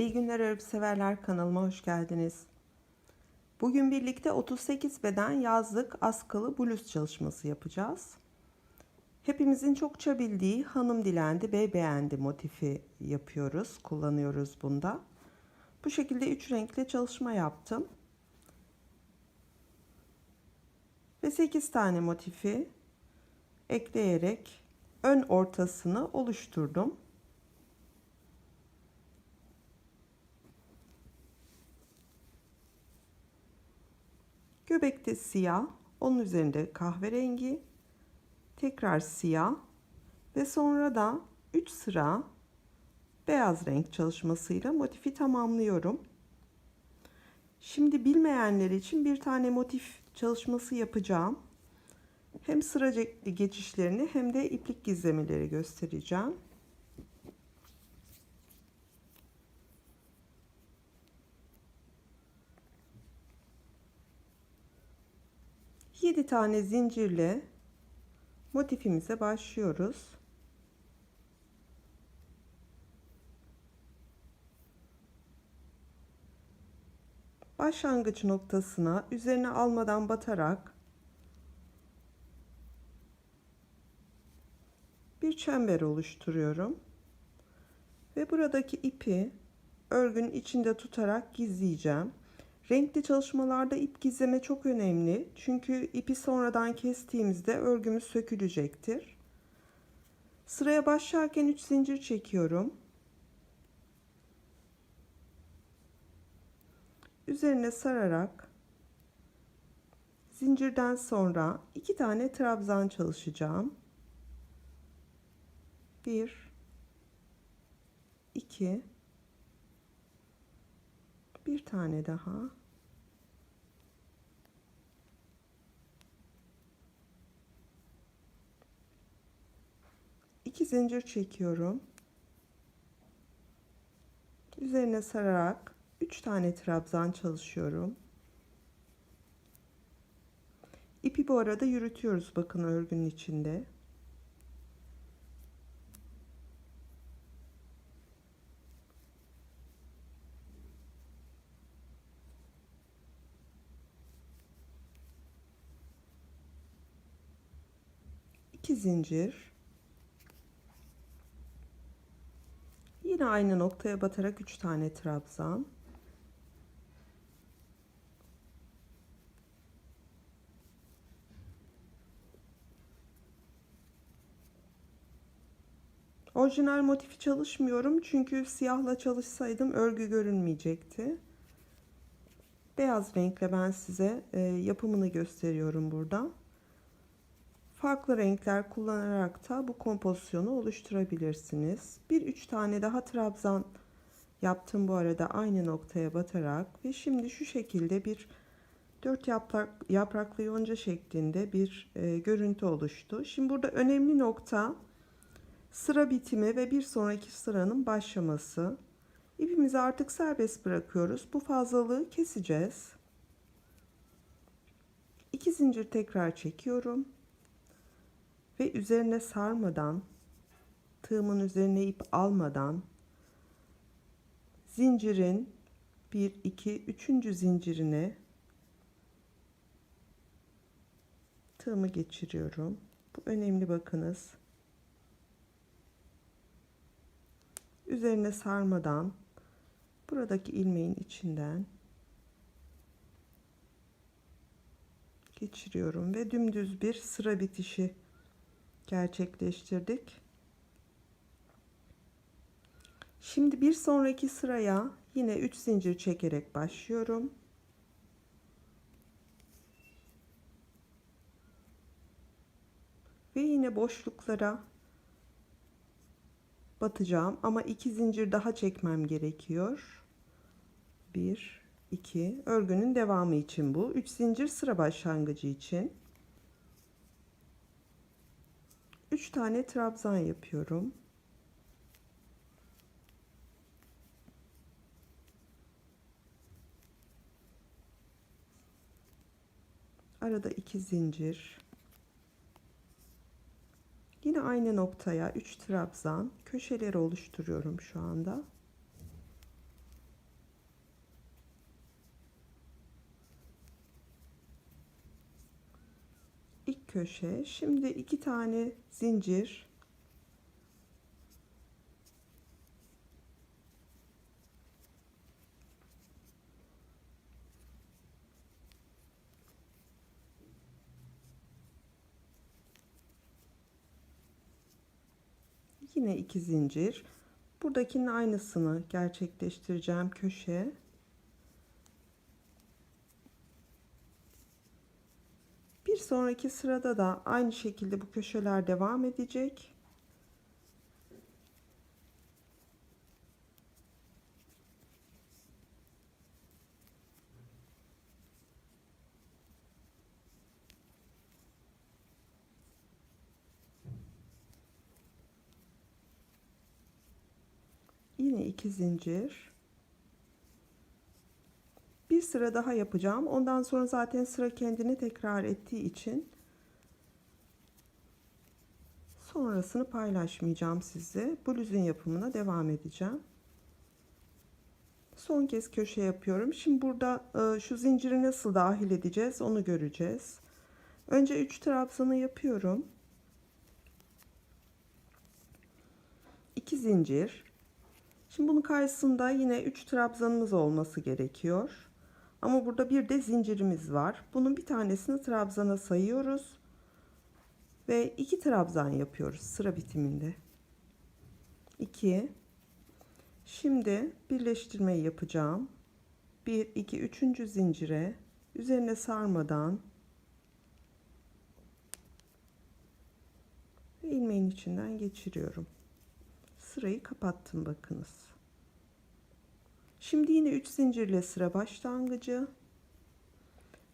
İyi günler örgü severler kanalıma hoş geldiniz. Bugün birlikte 38 beden yazlık askılı bluz çalışması yapacağız. Hepimizin çokça bildiği hanım dilendi, bey beğendi motifi yapıyoruz, kullanıyoruz bunda. Bu şekilde üç renkli çalışma yaptım. Ve 8 tane motifi ekleyerek ön ortasını oluşturdum. Göbekte siyah, onun üzerinde kahverengi, tekrar siyah ve sonra da 3 sıra beyaz renk çalışmasıyla motifi tamamlıyorum. Şimdi bilmeyenler için bir tane motif çalışması yapacağım. Hem sıra geçişlerini hem de iplik gizlemeleri göstereceğim. 7 tane zincirle motifimize başlıyoruz. Başlangıç noktasına üzerine almadan batarak bir çember oluşturuyorum. Ve buradaki ipi örgünün içinde tutarak gizleyeceğim. Renkli çalışmalarda ip gizleme çok önemli. Çünkü ipi sonradan kestiğimizde örgümüz sökülecektir. Sıraya başlarken 3 zincir çekiyorum. Üzerine sararak zincirden sonra iki tane trabzan çalışacağım. 1 2 bir tane daha 2 zincir çekiyorum. Üzerine sararak 3 tane trabzan çalışıyorum. İpi bu arada yürütüyoruz bakın örgünün içinde. İki zincir Yine aynı noktaya batarak 3 tane trabzan. Orijinal motifi çalışmıyorum çünkü siyahla çalışsaydım örgü görünmeyecekti. Beyaz renkle ben size e, yapımını gösteriyorum burada farklı renkler kullanarak da bu kompozisyonu oluşturabilirsiniz. Bir üç tane daha trabzan yaptım bu arada aynı noktaya batarak ve şimdi şu şekilde bir dört yaprak, yapraklı yonca şeklinde bir e, görüntü oluştu. Şimdi burada önemli nokta sıra bitimi ve bir sonraki sıranın başlaması. İpimizi artık serbest bırakıyoruz. Bu fazlalığı keseceğiz. İki zincir tekrar çekiyorum ve üzerine sarmadan tığımın üzerine ip almadan zincirin 1 2 3. zincirine tığımı geçiriyorum. Bu önemli bakınız. Üzerine sarmadan buradaki ilmeğin içinden geçiriyorum ve dümdüz bir sıra bitişi gerçekleştirdik. Şimdi bir sonraki sıraya yine 3 zincir çekerek başlıyorum. Ve yine boşluklara batacağım ama 2 zincir daha çekmem gerekiyor. 1 2 örgünün devamı için bu. 3 zincir sıra başlangıcı için. 3 tane trabzan yapıyorum. Arada 2 zincir. Yine aynı noktaya 3 trabzan köşeleri oluşturuyorum şu anda. Köşe. Şimdi iki tane zincir. Yine iki zincir. Buradakinin aynısını gerçekleştireceğim köşe. Bir sonraki sırada da aynı şekilde bu köşeler devam edecek. Yine iki zincir. Bir sıra daha yapacağım. Ondan sonra zaten sıra kendini tekrar ettiği için sonrasını paylaşmayacağım size. Bluzun yapımına devam edeceğim. Son kez köşe yapıyorum. Şimdi burada e, şu zinciri nasıl dahil edeceğiz onu göreceğiz. Önce 3 trabzanı yapıyorum. 2 zincir. Şimdi bunun karşısında yine 3 trabzanımız olması gerekiyor. Ama burada bir de zincirimiz var. Bunun bir tanesini trabzana sayıyoruz. Ve 2 trabzan yapıyoruz sıra bitiminde. 2 Şimdi birleştirmeyi yapacağım. 1 2 3. zincire üzerine sarmadan ilmeğin içinden geçiriyorum. Sırayı kapattım bakınız. Şimdi yine 3 zincirle sıra başlangıcı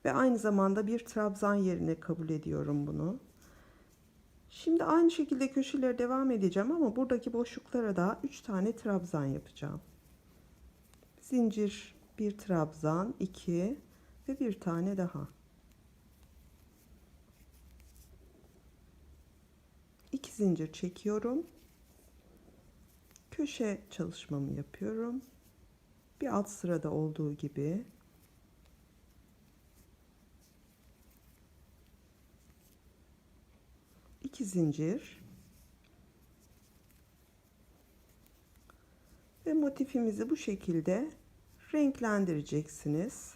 ve aynı zamanda bir trabzan yerine kabul ediyorum bunu. Şimdi aynı şekilde köşelere devam edeceğim ama buradaki boşluklara da 3 tane trabzan yapacağım. Zincir, bir trabzan, 2 ve bir tane daha. 2 zincir çekiyorum. Köşe çalışmamı yapıyorum. Bir alt sırada olduğu gibi iki zincir ve motifimizi bu şekilde renklendireceksiniz.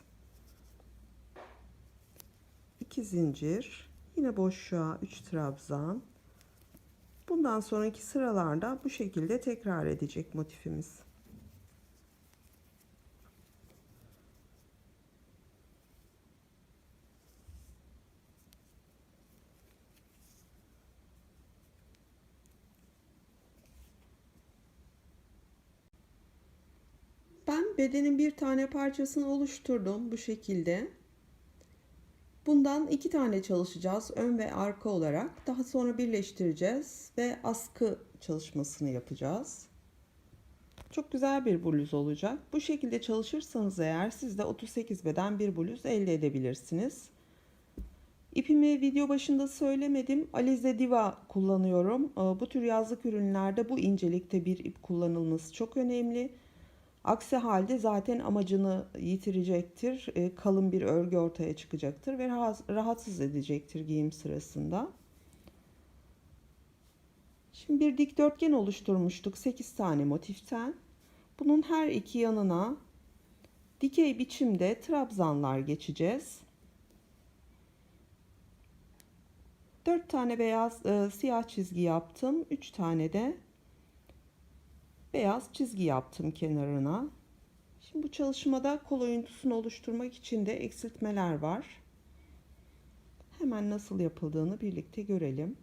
İki zincir, yine boşluğa 3 trabzan. Bundan sonraki sıralarda bu şekilde tekrar edecek motifimiz. Ben bedenin bir tane parçasını oluşturdum bu şekilde. Bundan iki tane çalışacağız ön ve arka olarak. Daha sonra birleştireceğiz ve askı çalışmasını yapacağız. Çok güzel bir bluz olacak. Bu şekilde çalışırsanız eğer siz de 38 beden bir bluz elde edebilirsiniz. İpimi video başında söylemedim. Alize Diva kullanıyorum. Bu tür yazlık ürünlerde bu incelikte bir ip kullanılması çok önemli. Aksi halde zaten amacını yitirecektir. E, kalın bir örgü ortaya çıkacaktır ve rahatsız edecektir giyim sırasında. Şimdi bir dikdörtgen oluşturmuştuk 8 tane motiften. Bunun her iki yanına dikey biçimde trabzanlar geçeceğiz. 4 tane beyaz e, siyah çizgi yaptım. 3 tane de beyaz çizgi yaptım kenarına. Şimdi bu çalışmada kol oyuntusunu oluşturmak için de eksiltmeler var. Hemen nasıl yapıldığını birlikte görelim.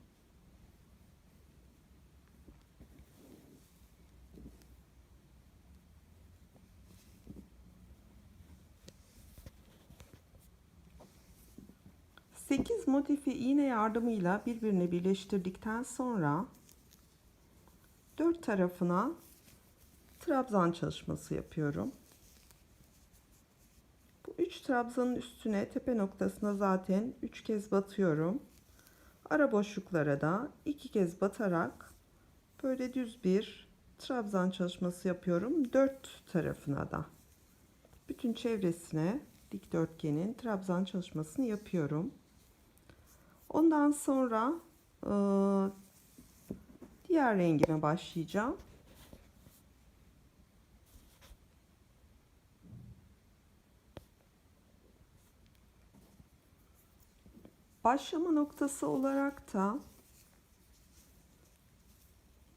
Sekiz motifi iğne yardımıyla birbirine birleştirdikten sonra dört tarafına trabzan çalışması yapıyorum. Bu 3 trabzanın üstüne tepe noktasına zaten 3 kez batıyorum. Ara boşluklara da 2 kez batarak böyle düz bir trabzan çalışması yapıyorum. 4 tarafına da. Bütün çevresine dikdörtgenin trabzan çalışmasını yapıyorum. Ondan sonra e, diğer rengime başlayacağım. Başlama noktası olarak da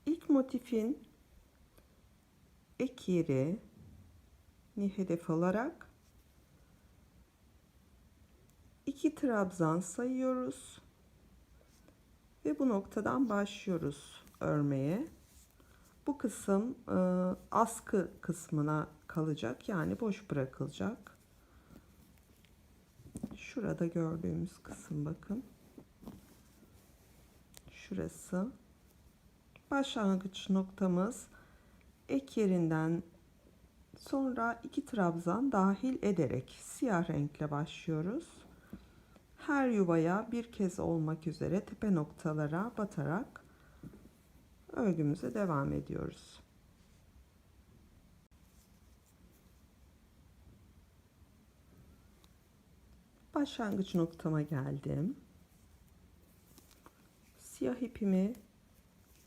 ilk motifin ek yeri ni hedef alarak iki trabzan sayıyoruz ve bu noktadan başlıyoruz örmeye. Bu kısım e, askı kısmına kalacak yani boş bırakılacak. Şurada gördüğümüz kısım bakın. Şurası. Başlangıç noktamız ek yerinden sonra iki trabzan dahil ederek siyah renkle başlıyoruz. Her yuvaya bir kez olmak üzere tepe noktalara batarak örgümüze devam ediyoruz. Başlangıç noktama geldim. Siyah ipimi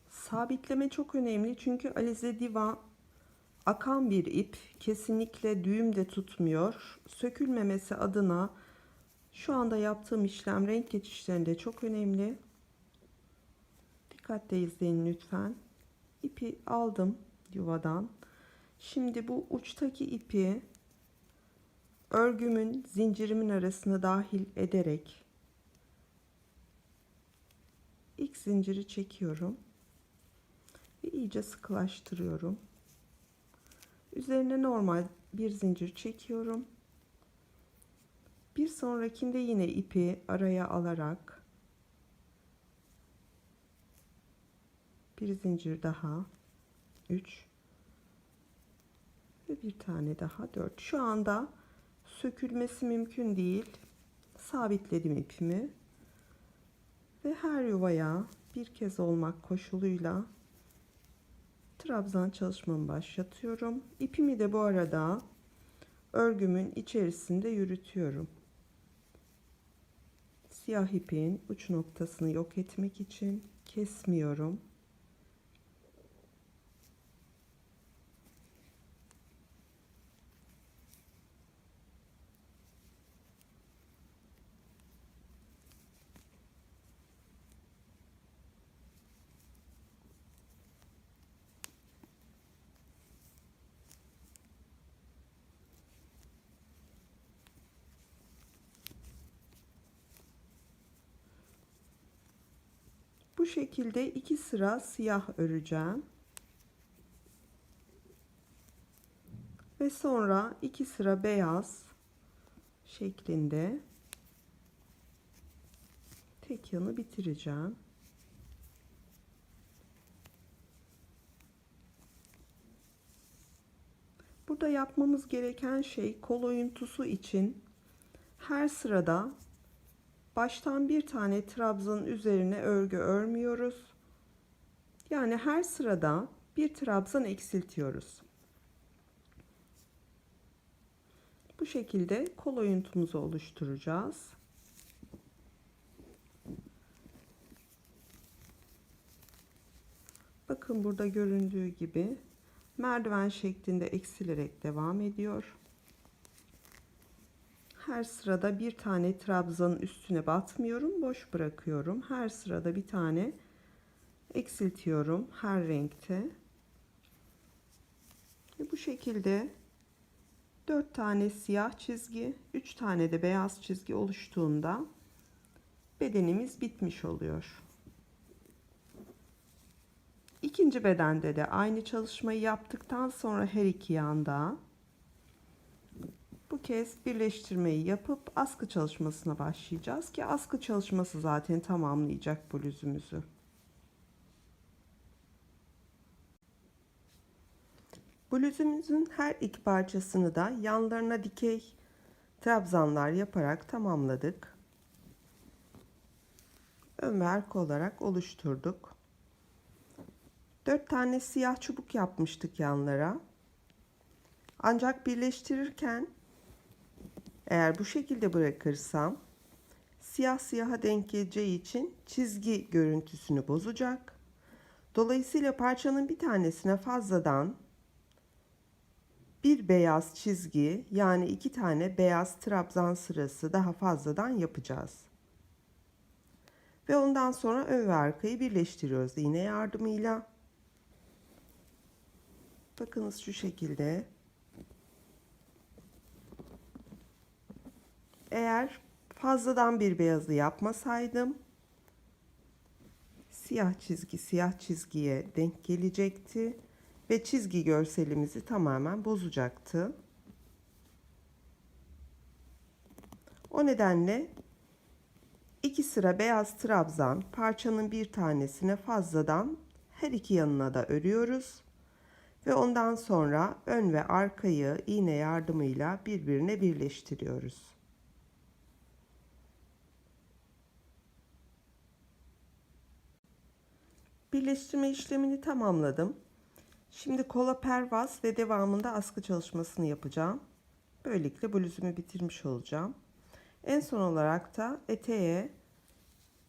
sabitleme çok önemli çünkü Alize Diva akan bir ip kesinlikle düğüm de tutmuyor. Sökülmemesi adına şu anda yaptığım işlem renk geçişlerinde çok önemli. Dikkatle izleyin lütfen. İpi aldım yuvadan. Şimdi bu uçtaki ipi örgümün zincirimin arasına dahil ederek ilk zinciri çekiyorum ve iyice sıkılaştırıyorum. Üzerine normal bir zincir çekiyorum. Bir sonrakinde yine ipi araya alarak bir zincir daha 3 ve bir tane daha 4. Şu anda sökülmesi mümkün değil. Sabitledim ipimi. Ve her yuvaya bir kez olmak koşuluyla trabzan çalışmamı başlatıyorum. İpimi de bu arada örgümün içerisinde yürütüyorum. Siyah ipin uç noktasını yok etmek için kesmiyorum. Bu şekilde iki sıra siyah öreceğim. Ve sonra iki sıra beyaz şeklinde tek yanı bitireceğim. Burada yapmamız gereken şey kol oyuntusu için her sırada baştan bir tane trabzanın üzerine örgü örmüyoruz. Yani her sırada bir trabzan eksiltiyoruz. Bu şekilde kol oyuntumuzu oluşturacağız. Bakın burada göründüğü gibi merdiven şeklinde eksilerek devam ediyor. Her sırada bir tane trabzanın üstüne batmıyorum. Boş bırakıyorum. Her sırada bir tane eksiltiyorum her renkte. Ve bu şekilde 4 tane siyah çizgi, 3 tane de beyaz çizgi oluştuğunda bedenimiz bitmiş oluyor. İkinci bedende de aynı çalışmayı yaptıktan sonra her iki yanda kez birleştirmeyi yapıp askı çalışmasına başlayacağız ki askı çalışması zaten tamamlayacak bluzumuzu. Bluzumuzun her iki parçasını da yanlarına dikey trabzanlar yaparak tamamladık. Ön ve arka olarak oluşturduk. 4 tane siyah çubuk yapmıştık yanlara. Ancak birleştirirken eğer bu şekilde bırakırsam siyah siyaha denk geleceği için çizgi görüntüsünü bozacak. Dolayısıyla parçanın bir tanesine fazladan bir beyaz çizgi yani iki tane beyaz trabzan sırası daha fazladan yapacağız. Ve ondan sonra ön ve arkayı birleştiriyoruz iğne yardımıyla. Bakınız şu şekilde. Eğer fazladan bir beyazı yapmasaydım siyah çizgi siyah çizgiye denk gelecekti ve çizgi görselimizi tamamen bozacaktı. O nedenle iki sıra beyaz trabzan parçanın bir tanesine fazladan her iki yanına da örüyoruz ve ondan sonra ön ve arkayı iğne yardımıyla birbirine birleştiriyoruz. Birleştirme işlemini tamamladım. Şimdi kola pervaz ve devamında askı çalışmasını yapacağım. Böylelikle bluzumu bitirmiş olacağım. En son olarak da eteğe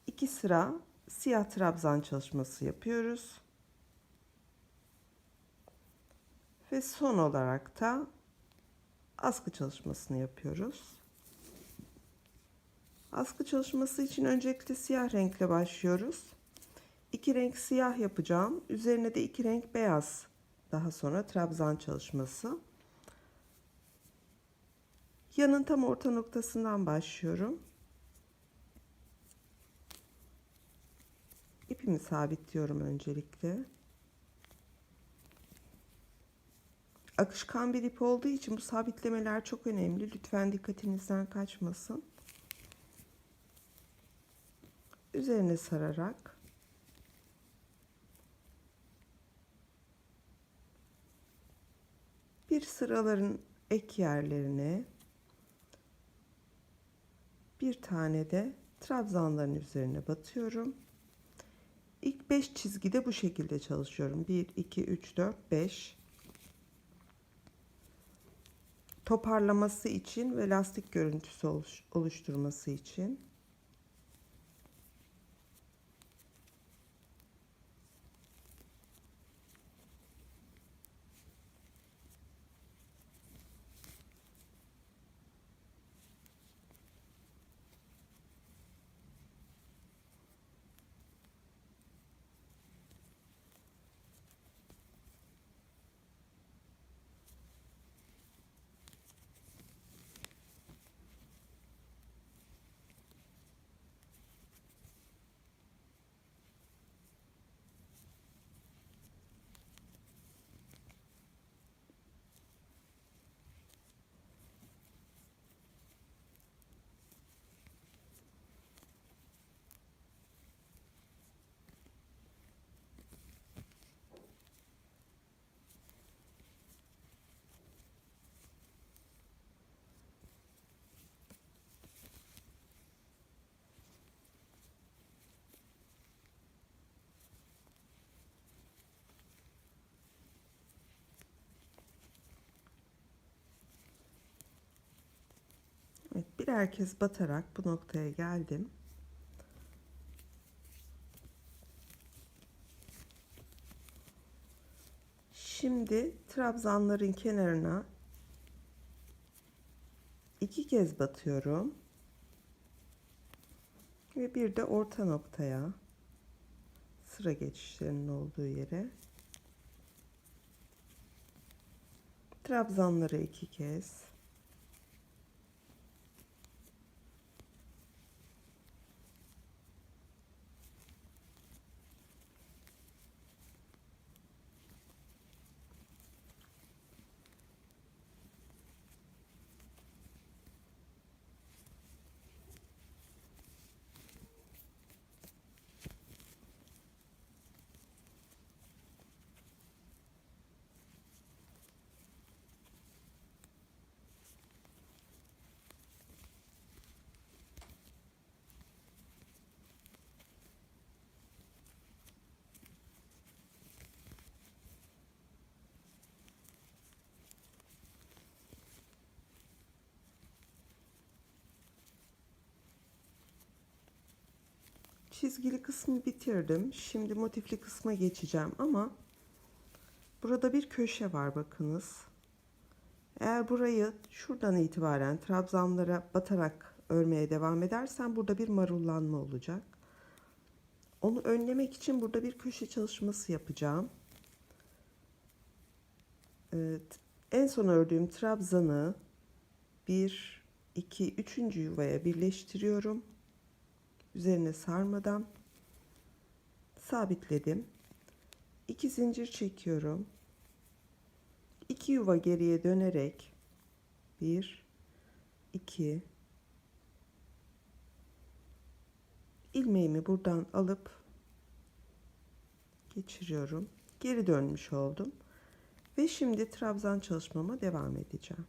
iki sıra siyah trabzan çalışması yapıyoruz. Ve son olarak da askı çalışmasını yapıyoruz. Askı çalışması için öncelikle siyah renkle başlıyoruz. İki renk siyah yapacağım. Üzerine de iki renk beyaz. Daha sonra trabzan çalışması. Yanın tam orta noktasından başlıyorum. İpimi sabitliyorum öncelikle. Akışkan bir ip olduğu için bu sabitlemeler çok önemli. Lütfen dikkatinizden kaçmasın. Üzerine sararak bir sıraların ek yerlerine bir tane de trabzanların üzerine batıyorum. İlk 5 çizgide bu şekilde çalışıyorum. 1 2 3 4 5 toparlaması için ve lastik görüntüsü oluşturması için Evet, birer kez batarak bu noktaya geldim. Şimdi trabzanların kenarına iki kez batıyorum. Ve bir de orta noktaya sıra geçişlerinin olduğu yere trabzanları iki kez çizgili kısmı bitirdim. Şimdi motifli kısma geçeceğim ama burada bir köşe var bakınız. Eğer burayı şuradan itibaren trabzanlara batarak örmeye devam edersen burada bir marullanma olacak. Onu önlemek için burada bir köşe çalışması yapacağım. Evet, en son ördüğüm trabzanı 1, 2, 3. yuvaya birleştiriyorum. Üzerine sarmadan sabitledim. 2 zincir çekiyorum. 2 yuva geriye dönerek 1 2 ilmeğimi buradan alıp geçiriyorum. Geri dönmüş oldum. Ve şimdi trabzan çalışmama devam edeceğim.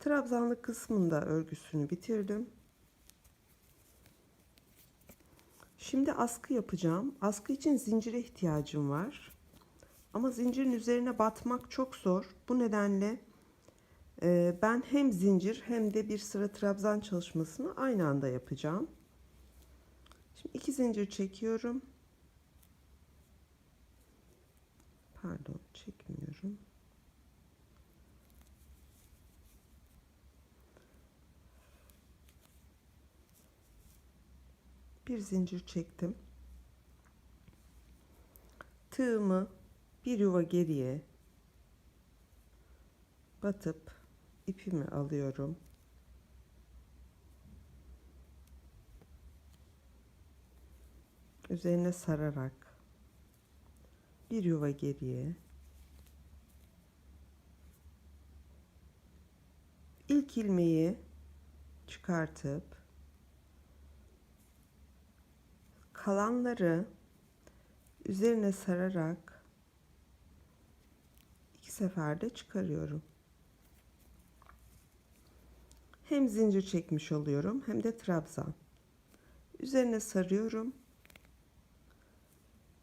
Trabzanlık kısmında örgüsünü bitirdim. Şimdi askı yapacağım. Askı için zincire ihtiyacım var. Ama zincirin üzerine batmak çok zor. Bu nedenle e, ben hem zincir hem de bir sıra trabzan çalışmasını aynı anda yapacağım. Şimdi iki zincir çekiyorum. Pardon, bir zincir çektim. Tığımı bir yuva geriye batıp ipimi alıyorum. Üzerine sararak bir yuva geriye ilk ilmeği çıkartıp kalanları üzerine sararak iki seferde çıkarıyorum. Hem zincir çekmiş oluyorum hem de trabzan. Üzerine sarıyorum.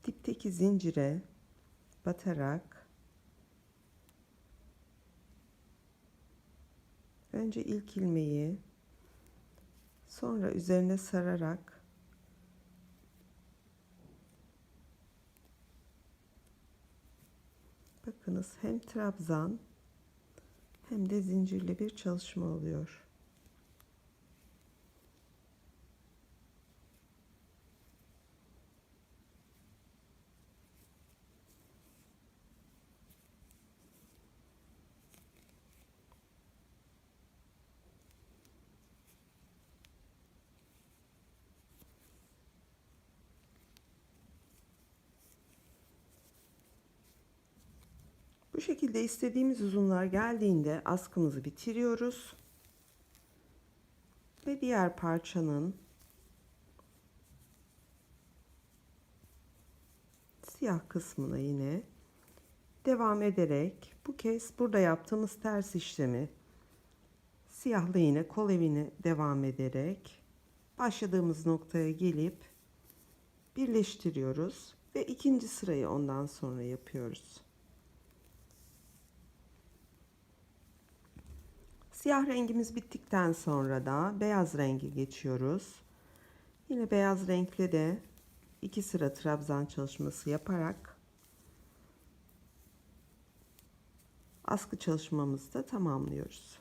Dipteki zincire batarak önce ilk ilmeği sonra üzerine sararak Bakınız hem trabzan hem de zincirli bir çalışma oluyor. Şekilde istediğimiz uzunlar geldiğinde askımızı bitiriyoruz. Ve diğer parçanın siyah kısmına yine devam ederek bu kez burada yaptığımız ters işlemi siyahlı yine kol evine devam ederek başladığımız noktaya gelip birleştiriyoruz ve ikinci sırayı ondan sonra yapıyoruz. Siyah rengimiz bittikten sonra da beyaz renge geçiyoruz. Yine beyaz renkle de iki sıra trabzan çalışması yaparak askı çalışmamızı da tamamlıyoruz.